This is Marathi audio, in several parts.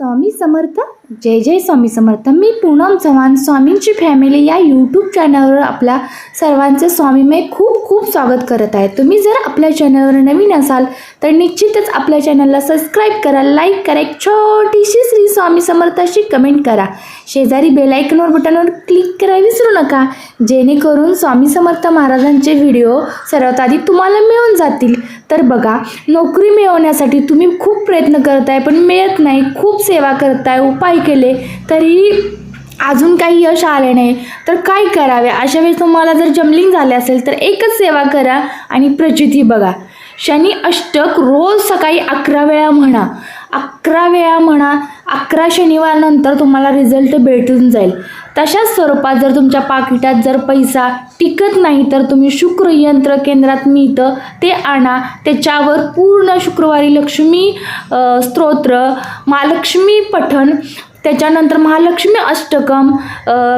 स्वामी समर्थ. जय जय स्वामी समर्थ. मी पूनम चव्हाण स्वामींची फॅमिली या यूट्यूब चॅनलवर आपल्या सर्वांचे स्वामीमय खूप खूप स्वागत करत आहे. तुम्ही जर आपल्या चॅनलवर नवीन असाल तर निश्चितच आपल्या चॅनलला सबस्क्राईब करा लाईक करा. एक छोटीशी श्री स्वामी समर्थाशी कमेंट करा. शेजारी बेलायकनवर बटनवर क्लिक करा विसरू नका. जेणेकरून स्वामी समर्थ महाराजांचे व्हिडिओ सर्वात आधी तुम्हाला मिळून जातील. तर बघा नोकरी मिळवण्यासाठी तुम्ही खूप प्रयत्न करत आहे पण मिळत नाही. खूप सेवा करताय उपाय केले तरी अजून काही यश आले नाही. तर काय करावे? अशा वेळेस तुम्हाला जर जमलिंग झाले असेल तर एकच सेवा करा आणि प्रचिती बघा. शनी अष्टक रोज सकाळी अकरा वेळा म्हणा. अकरा वेळा म्हणा अकरा शनिवारनंतर तुम्हाला रिझल्ट भेटून जाईल. तशाच स्वरूपात जर तुमच्या पाकिटात जर पैसा टिकत नाही तर तुम्ही शुक्र यंत्र केंद्रात मिळतं ते आणा. त्याच्यावर पूर्ण शुक्रवारी लक्ष्मी स्तोत्र महालक्ष्मी पठण त्याच्यानंतर महालक्ष्मी अष्टकम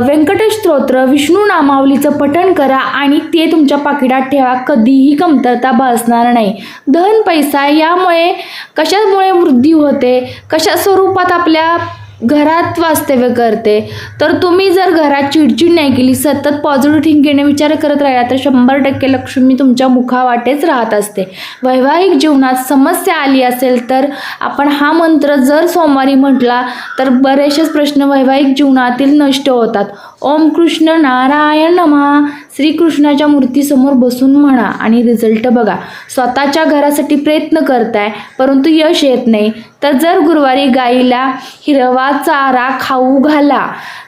व्यंकटेश स्तोत्र विष्णू नामावलीचं पठण करा आणि ते तुमच्या पाकिटात ठेवा. कधीही कमतरता भासणार नाही. धन पैसा यामुळे कशामुळे वृद्धी होते? कशा स्वरूपात आपल्या घरात वास्तव्य करते. तर तुम्ही जर घरात चिडचिड नाही केली सतत पॉझिटिव्ह थिंकिंगने विचार करत राहिला तर शंभर टक्के लक्ष्मी तुमच्या मुखावाटेच राहत असते. वैवाहिक जीवनात समस्या आली असेल तर आपण हा मंत्र जर सोमवारी म्हटला तर बरेचसेच प्रश्न वैवाहिक जीवनातील नष्ट होतात. ओम कृष्ण नारायण नमा. श्रीकृष्णाच्या मूर्तीसमोर बसून म्हणा आणि रिझल्ट बघा. स्वतःच्या घरासाठी प्रयत्न करताय परंतु यश येत नाही. तर जर गुरुवारी गाईला हिरवा चारा खाऊ घाला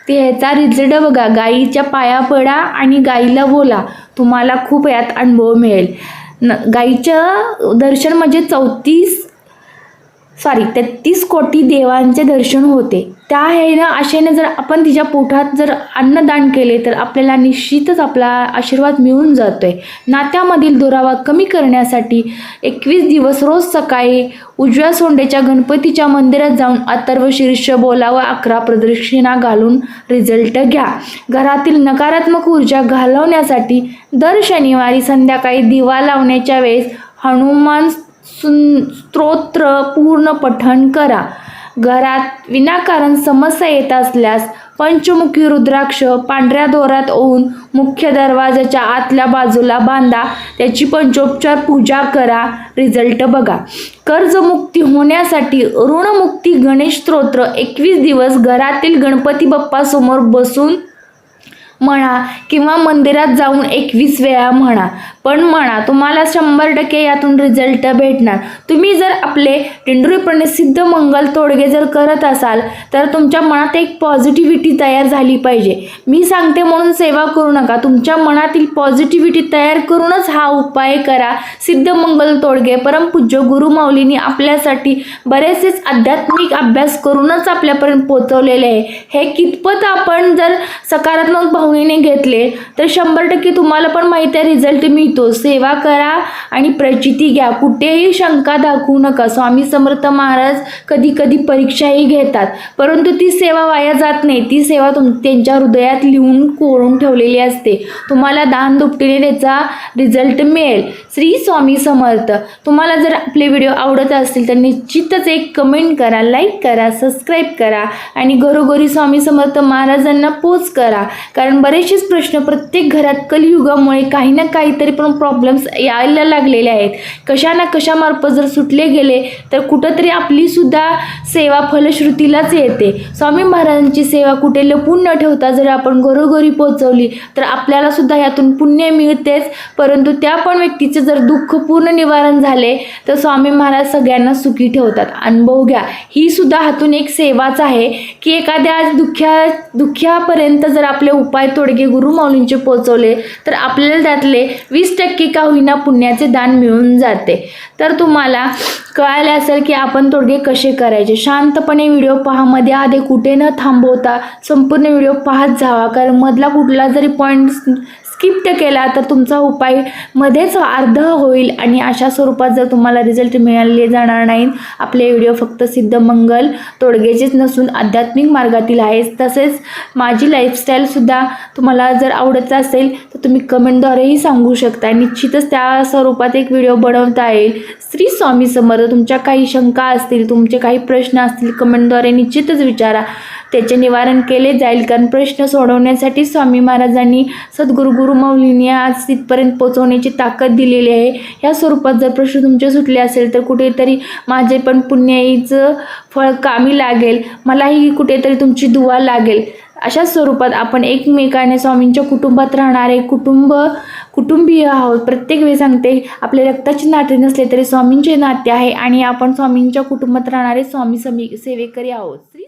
ते ह्याचा रिझल्ट बघा. गाईच्या पाया पडा आणि गाईला बोला तुम्हाला खूप यात अनुभव मिळेल. न गाईचं दर्शन म्हणजे चौतीस सॉरी तेहतीस कोटी देवांचे दर्शन होते. त्या ह्यानं आशेने जर आपण तिच्या पोटात जर अन्नदान केले तर आपल्याला निश्चितच आपला आशीर्वाद मिळून जातो आहे नात्यामधील दुरावा कमी करण्यासाठी एकवीस दिवस रोज सकाळी उजव्या सोंडेच्या गणपतीच्या मंदिरात जाऊन अथर्व शीर्ष बोलावं अकरा प्रदक्षिणा घालून रिझल्ट घ्या. घरातील नकारात्मक ऊर्जा घालवण्यासाठी दर शनिवारी संध्याकाळी दिवा लावण्याच्या वेळेस हनुमान सुन स्तोत्र पूर्ण पठण करा. घरात विनाकारण समस्या येत असल्यास पंचमुखी रुद्राक्ष पांढऱ्या दोरात ओवून मुख्य दरवाजाच्या आतल्या बाजूला बांधा. त्याची पंचोपचार पूजा करा. रिझल्ट बघा. कर्जमुक्ती होण्यासाठी ऋणमुक्ती गणेश स्तोत्र एकवीस दिवस घरातील गणपती बाप्पासमोर बसून म्हणा किंवा मंदिरात जाऊन एकवीस वेळा म्हणा. पण म्हणा तुम्हाला शंभर टक्के यातून रिझल्ट भेटणार. तुम्ही जर आपले टेंडुरीपणे सिद्ध मंगल तोडगे जर करत असाल तर तुमच्या मनात एक पॉझिटिव्हिटी तयार झाली पाहिजे. मी सांगते म्हणून सेवा करू नका. तुमच्या मनातील पॉझिटिव्हिटी तयार करूनच हा उपाय करा. सिद्ध मंगल तोडगे परमपूज्य गुरु माऊलींनी आपल्यासाठी बरेचसेच आध्यात्मिक अभ्यास करूनच आपल्यापर्यंत पोचवलेले आहे. हे कितपत आपण जर सकारात्मक भावनेने घेतले तर शंभर टक्के तुम्हाला पण माहिती आहे रिझल्ट मिळतो सेवा करा आणि प्रचिती घ्या. कुठेही शंका दाखवू नका. स्वामी समर्थ महाराज कधी कधी परीक्षाही घेतात. परंतु ती सेवा वाया जात नाही. ती सेवा तुम त्यांच्या हृदयात लिहून कोरून ठेवलेली असते. तुम्हाला दान दुपटीने त्याचा रिझल्ट मिळेल. श्री स्वामी समर्थ. तुम्हाला जर आपले व्हिडिओ आवडत असतील तर निश्चितच एक कमेंट करा लाईक करा सबस्क्राईब करा आणि घरोघरी स्वामी समर्थ महाराजांना पोच करा. कारण बरेचसेच प्रश्न प्रत्येक घरात कलियुगामुळे काही ना काहीतरी पण प्रॉब्लेम्स यायला लागलेले आहेत? कशा ना कशामार्फत जर सुटले गेले तर कुठंतरी आपली सुद्धा सेवा फलश्रुतीलाच येते. स्वामी महाराजांची सेवा कुठे लपून न ठेवता जर आपण घरोघरी पोहोचवली तर आपल्याला सुद्धा यातून पुण्य मिळतेच. परंतु त्या पण व्यक्तीचे जर दुःख पूर्ण निवारण झाले तर स्वामी महाराज सगळ्यांना सुखी ठेवतात. अनुभव घ्या. ही सुद्धा हातून एक सेवाच आहे की एखाद्या दुःख्या दुःख्यापर्यंत जर आपले उपाय तोडगे गुरुमाऊलींचे पोचवले तर आपल्याला त्यातले वीस टक्के का होईना पुण्याचे दान मिळून जाते. तर तुम्हाला कळाले असेल की आपण तोडगे कसे करायचे? शांतपणे व्हिडिओ पहा. मध्ये आधी कुठे न थांबवता संपूर्ण व्हिडिओ पाहत जावा. कारण मधला कुठला जरी पॉईंट स्किप्ट केला तर तुमचा उपाय मध्येच अर्ध होईल आणि अशा स्वरूपात जर तुम्हाला रिझल्ट मिळाले जाणार नाहीत आपले व्हिडिओ फक्त सिद्धमंगल तोडगेचेच नसून आध्यात्मिक मार्गातील आहेच. तसेच माझी लाईफस्टाईलसुद्धा तुम्हाला जर आवडत असेल तर तुम्ही कमेंटद्वारेही सांगू शकता. निश्चितच त्या स्वरूपात एक व्हिडिओ बनवता येईल. श्री स्वामी समर्थ तुमच्या काही शंका असतील तुमचे काही प्रश्न असतील कमेंटद्वारे निश्चितच विचारा. त्याचे निवारण केले. जाईल कारण प्रश्न सोडवण्यासाठी स्वामी महाराजांनी सद्गुरू गुरु मौलींनी आज तिथपर्यंत पोचवण्याची ताकद दिलेली आहे. या स्वरूपात जर प्रश्न तुमचे सुटले असेल तर कुठेतरी माझे पण पुण्याईचं फळ कामी लागेल. मलाही कुठेतरी तुमची दुवा लागेल. अशा स्वरूपात आपण एकमेकाने स्वामींच्या कुटुंबात राहणारे कुटुंब कुटुंबीय आहोत. प्रत्येक वेळी सांगते आपले रक्ताचे नाते नसले तरी स्वामींचे नाते आहे आणि आपण स्वामींच्या कुटुंबात राहणारे स्वामी समी सेवेकरी आहोत. श्री